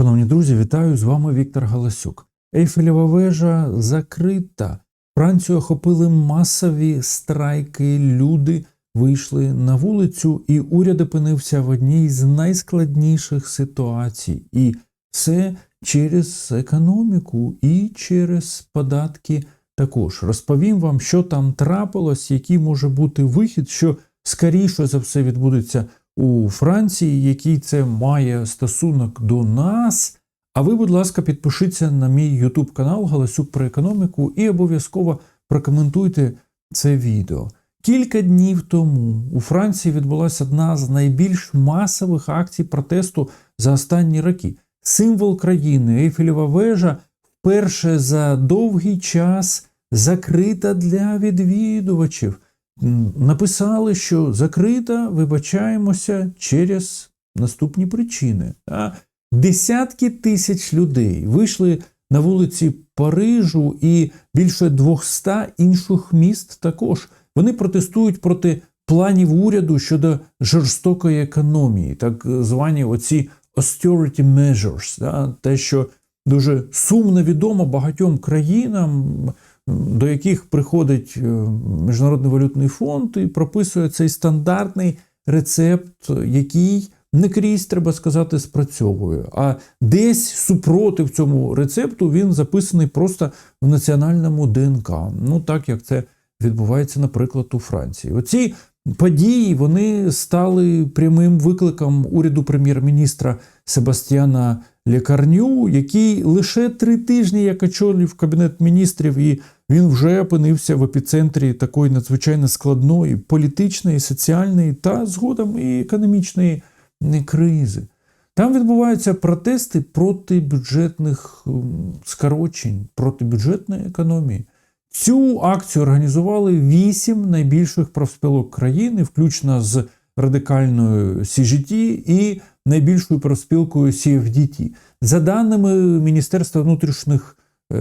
Шановні друзі, вітаю з вами Віктор Галасюк. Ейфелєва вежа закрита. Францію охопили масові страйки. Люди вийшли на вулицю, і уряд опинився в одній з найскладніших ситуацій. І це через економіку і через податки. Також розповім вам, що там трапилось, який може бути вихід, що скоріше за все відбудеться у Франції, який це має стосунок до нас. А ви, будь ласка, підпишіться на мій YouTube канал Галасюк про економіку і обов'язково прокоментуйте це відео. Кілька днів тому у Франції відбулася одна з найбільш масових акцій протесту за останні роки. Символ країни Ейфелєва вежа вперше за довгий час закрита для відвідувачів. Написали, що закрита, вибачаємося через наступні причини. А десятки тисяч людей вийшли на вулиці Парижу і більше 200 інших міст також. Вони протестують проти планів уряду щодо жорстокої економії, так звані оці austerity measures, да, те, що дуже сумно відомо багатьом країнам, до яких приходить е, Міжнародний валютний фонд і прописує цей стандартний рецепт, який не крізь, треба сказати, спрацьовує. А десь супротив цьому рецепту він записаний просто в національному ДНК. Ну так як це відбувається, наприклад, у Франції. Оці події вони стали прямим викликом уряду прем'єр-міністра Себастьяна Лекарню, який лише три тижні як очолив кабінет міністрів, і він вже опинився в епіцентрі такої надзвичайно складної політичної, соціальної та згодом і економічної кризи. Там відбуваються протести проти бюджетних скорочень, проти бюджетної економії. Цю акцію організували вісім найбільших профспілок країни, включно з радикальною CGT і найбільшою профспілкою CFDT. За даними Міністерства внутрішніх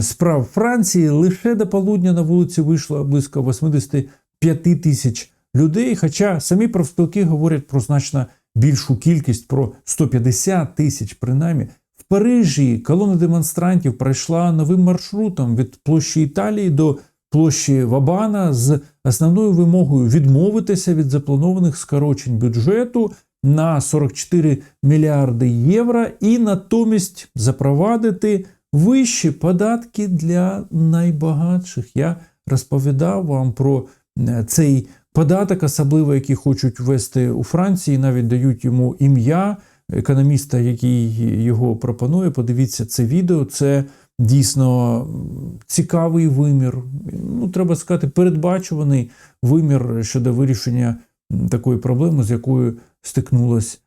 справ Франції, лише до полудня на вулиці вийшло близько 85 тисяч людей. Хоча самі профспілки говорять про значно більшу кількість, про 150 тисяч принаймні. В Парижі колона демонстрантів пройшла новим маршрутом від площі Італії до площі Вабана з основною вимогою відмовитися від запланованих скорочень бюджету на 44 мільярди євро і натомість запровадити вищі податки для найбагатших. Я розповідав вам про е, цей податок, особливо який хочуть ввести у Франції, навіть дають йому ім'я економіста, який його пропонує. Подивіться це відео. Це дійсно цікавий вимір. Ну, треба сказати, передбачуваний вимір щодо вирішення такої проблеми, з якою стикнулась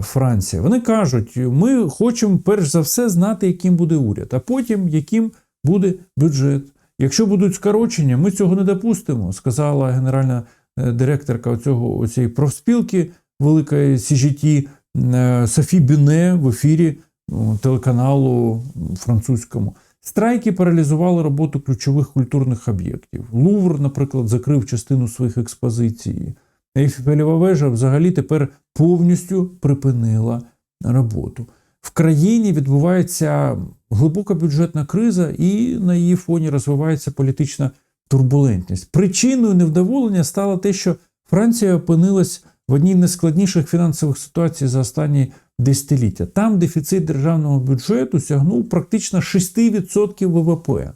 Франція. Вони кажуть, ми хочемо перш за все знати, яким буде уряд, а потім яким буде бюджет. Якщо будуть скорочення, ми цього не допустимо, сказала генеральна е, директорка цього цієї профспілки великої CGT е, Софі Бюне в ефірі телеканалу французькому. Страйки паралізували роботу ключових культурних об'єктів. Лувр, наприклад, закрив частину своїх експозицій. Ейфелєва вежа взагалі тепер повністю припинила роботу. В країні відбувається глибока бюджетна криза, і на її фоні розвивається політична турбулентність. Причиною невдоволення стало те, що Франція опинилась в одній з найскладніших фінансових ситуацій за останні десятиліття. Там дефіцит державного бюджету сягнув практично 6% ВВП.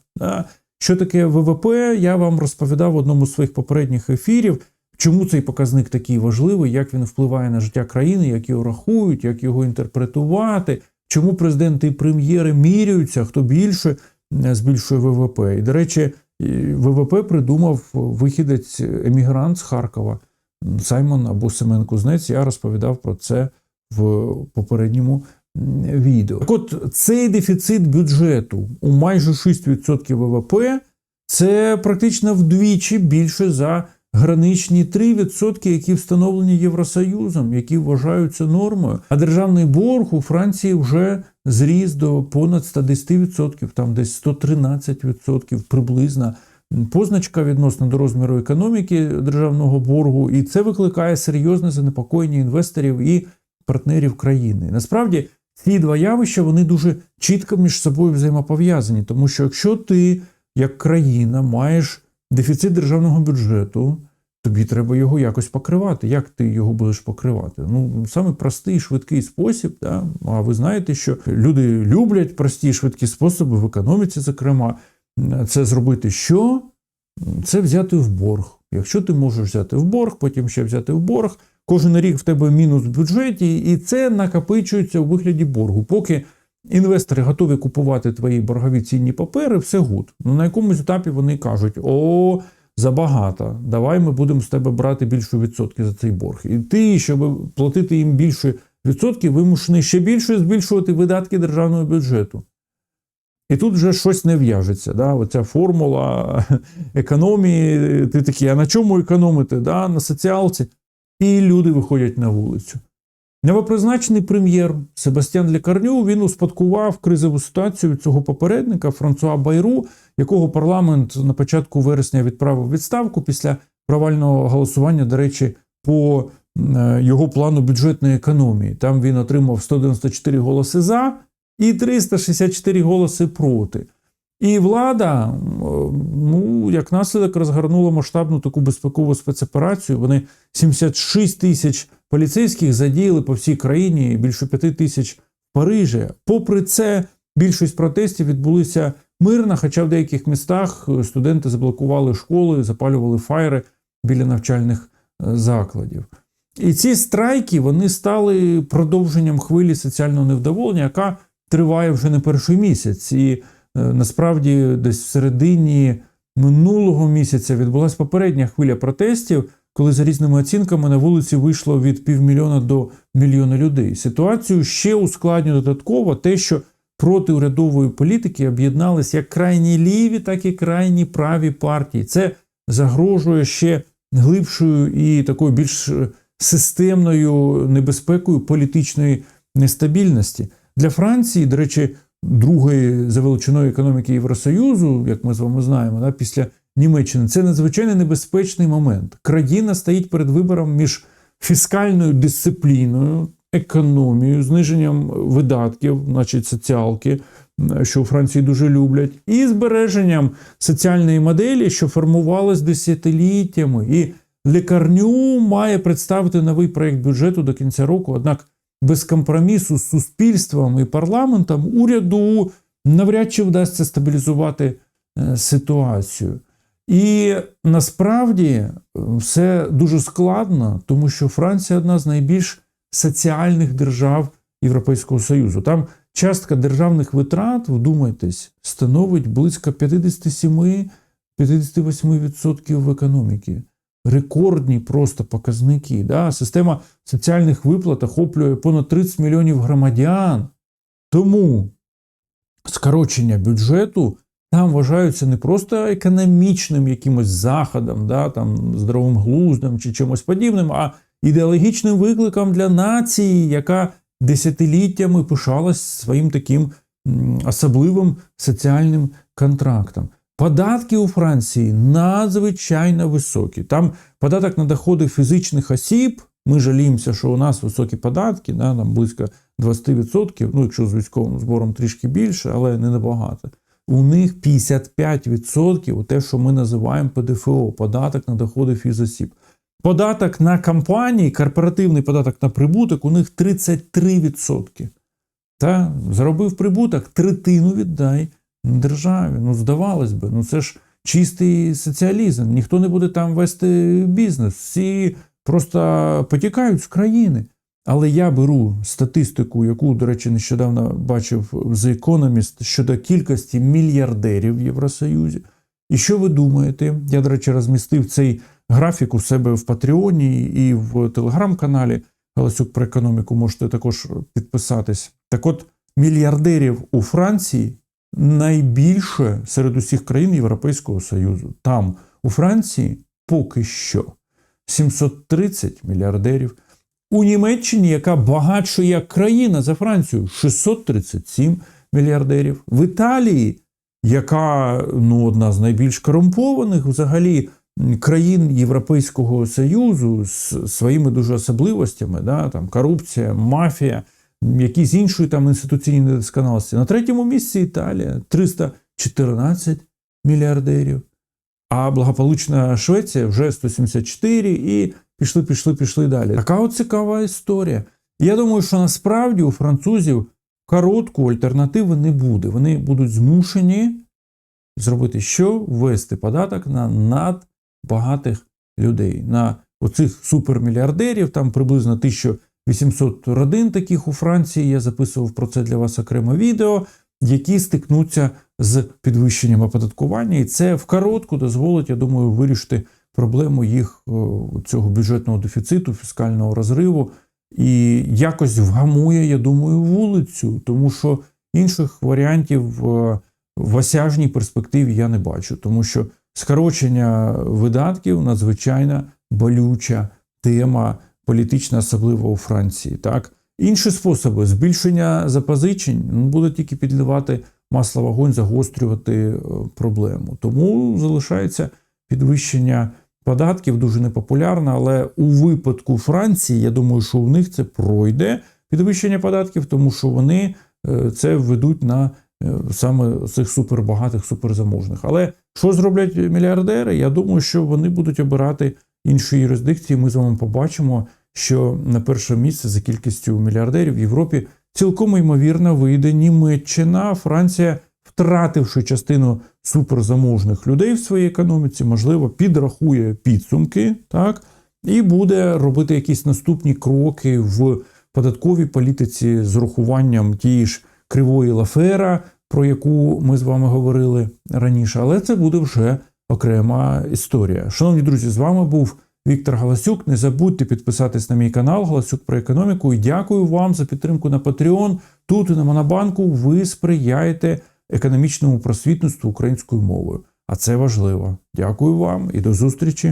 Що таке ВВП? Я вам розповідав в одному з своїх попередніх ефірів. Чому цей показник такий важливий, як він впливає на життя країни, як його рахують, як його інтерпретувати, чому президенти і прем'єри міряються, хто більше збільшує ВВП. І, до речі, ВВП придумав вихідець емігрант з Харкова Саймон або Семен Кузнець. Я розповідав про це в попередньому відео. Так от цей дефіцит бюджету у майже 6% ВВП це практично вдвічі більше за граничні 3%, які встановлені Євросоюзом, які вважаються нормою. А державний борг у Франції вже зріс до понад 110%, там десь 113% приблизно. Позначка відносно до розміру економіки державного боргу, і це викликає серйозне занепокоєння інвесторів і партнерів країни. Насправді ці два явища вони дуже чітко між собою взаємопов'язані, тому що якщо ти, як країна, маєш дефіцит державного бюджету, тобі треба його якось покривати. Як ти його будеш покривати? Ну, саме простий швидкий спосіб. Да? А ви знаєте, що люди люблять прості швидкі способи в економіці, зокрема, це зробити що? Це взяти в борг. Якщо ти можеш взяти в борг, потім ще взяти в борг, кожен рік в тебе мінус в бюджеті, і це накопичується у вигляді боргу. Поки інвестори готові купувати твої боргові цінні папери, все гуд. Ну на якомусь етапі вони кажуть: о, забагато, давай ми будемо з тебе брати більше відсотки за цей борг. І ти, щоб платити їм більше відсотків, вимушений ще більше збільшувати видатки державного бюджету. І тут вже щось не в'яжеться. Да? Оця формула економії. Ти такий, а на чому економити? Да? На соціалці. І люди виходять на вулицю. Новопризначений прем'єр Себастьян Лікарню він успадкував кризову ситуацію цього попередника Франсуа Байру, якого парламент на початку вересня відправив відставку після провального голосування, до речі, по е, його плану бюджетної економії. Там він отримав 194 голоси за і 364 голоси проти. І влада, ну, як наслідок, розгорнула масштабну таку безпекову спецоперацію. Вони 76 тисяч поліцейських задіяли по всій країні, більше 5 тисяч в Парижі. Попри це, більшість протестів відбулися мирно, хоча в деяких містах студенти заблокували школи, запалювали фаєри біля навчальних закладів. І ці страйки вони стали продовженням хвилі соціального невдоволення, яка триває вже не перший місяць. І насправді, десь в середині минулого місяця відбулася попередня хвиля протестів, коли за різними оцінками на вулиці вийшло від півмільйона до мільйона людей. Ситуацію ще ускладнює додатково те, що проти урядової політики об'єдналися як крайні ліві, так і крайні праві партії. Це загрожує ще глибшою і такою більш системною небезпекою політичної нестабільності. Для Франції, до речі, другої за величиною економіки Євросоюзу, як ми з вами знаємо, да, після Німеччини, це надзвичайно небезпечний момент. Країна стоїть перед вибором між фіскальною дисципліною, економією, зниженням видатків, значить соціалки, що у Франції дуже люблять, і збереженням соціальної моделі, що формувалась десятиліттями. І лікарню має представити новий проєкт бюджету до кінця року. Однак без компромісу з суспільством і парламентом уряду навряд чи вдасться стабілізувати ситуацію. І насправді все дуже складно, тому що Франція одна з найбільш соціальних держав Європейського Союзу. Там частка державних витрат, вдумайтесь, становить близько 57-58% в економіки. Рекордні просто показники. Да? Система соціальних виплат охоплює понад 30 мільйонів громадян. Тому скорочення бюджету там вважаються не просто економічним якимось заходом, да, там, здоровим глуздом чи чимось подібним, а ідеологічним викликом для нації, яка десятиліттями пишалась своїм таким особливим соціальним контрактом. Податки у Франції надзвичайно високі. Там податок на доходи фізичних осіб. Ми жаліємося, що у нас високі податки, да, там близько 20%, ну якщо з військовим збором трішки більше, але не набагато. У них 55% те, що ми називаємо ПДФО, податок на доходи фізосіб. Податок на компанії, корпоративний податок на прибуток, у них 33%. Та заробив прибуток, третину віддай державі. Ну, здавалось би, ну це ж чистий соціалізм. Ніхто не буде там вести бізнес. Всі просто потікають з країни. Але я беру статистику, яку, до речі, нещодавно бачив The Economist щодо кількості мільярдерів в Євросоюзі. І що ви думаєте? Я, до речі, розмістив цей графік у себе в Патреоні і в телеграм-каналі Галасюк про економіку можете також підписатись. Так от, мільярдерів у Франції найбільше серед усіх країн Європейського Союзу. Там у Франції поки що 730 мільярдерів. У Німеччині, яка багатша як країна за Францію, 637 мільярдерів. В Італії, яка ну, одна з найбільш корумпованих взагалі країн Європейського Союзу з своїми дуже особливостями, да, там корупція, мафія, якісь іншої там інституційні недосконалості. На третьому місці Італія 314 мільярдерів. А благополучна Швеція вже 174 і пішли, пішли, пішли далі. Така от цікава історія. Я думаю, що насправді у французів коротку альтернативи не буде. Вони будуть змушені зробити що? Ввести податок на надбагатих людей, на оцих супермільярдерів, там приблизно 1800 родин таких у Франції. Я записував про це для вас окремо відео, які стикнуться з підвищенням оподаткування, і це в коротку дозволить, я думаю, вирішити проблему їх цього бюджетного дефіциту, фіскального розриву, і якось вгамує, я думаю, вулицю, тому що інших варіантів е, в осяжній перспективі я не бачу, тому що скорочення видатків надзвичайно болюча тема політична, особливо у Франції. Так інші способи збільшення запозичень ну, буде тільки підливати масло вогонь, загострювати е, проблему. Тому залишається підвищення податків дуже непопулярно, але у випадку Франції, я думаю, що у них це пройде підвищення податків, тому що вони е, це введуть на е, саме цих супербагатих, суперзаможних. Але що зроблять мільярдери? Я думаю, що вони будуть обирати інші юрисдикції. Ми з вами побачимо, що на перше місце за кількістю мільярдерів в Європі цілком ймовірно вийде Німеччина, Франція, втративши частину суперзаможних людей в своїй економіці, можливо, підрахує підсумки, так, і буде робити якісь наступні кроки в податковій політиці з урахуванням тієї ж кривої лафера, про яку ми з вами говорили раніше. Але це буде вже окрема історія. Шановні друзі, з вами був Віктор Галасюк. Не забудьте підписатись на мій канал Галасюк про економіку. І дякую вам за підтримку на Patreon. Тут і на Монобанку ви сприяєте економічному просвітництву українською мовою. А це важливо. Дякую вам і до зустрічі.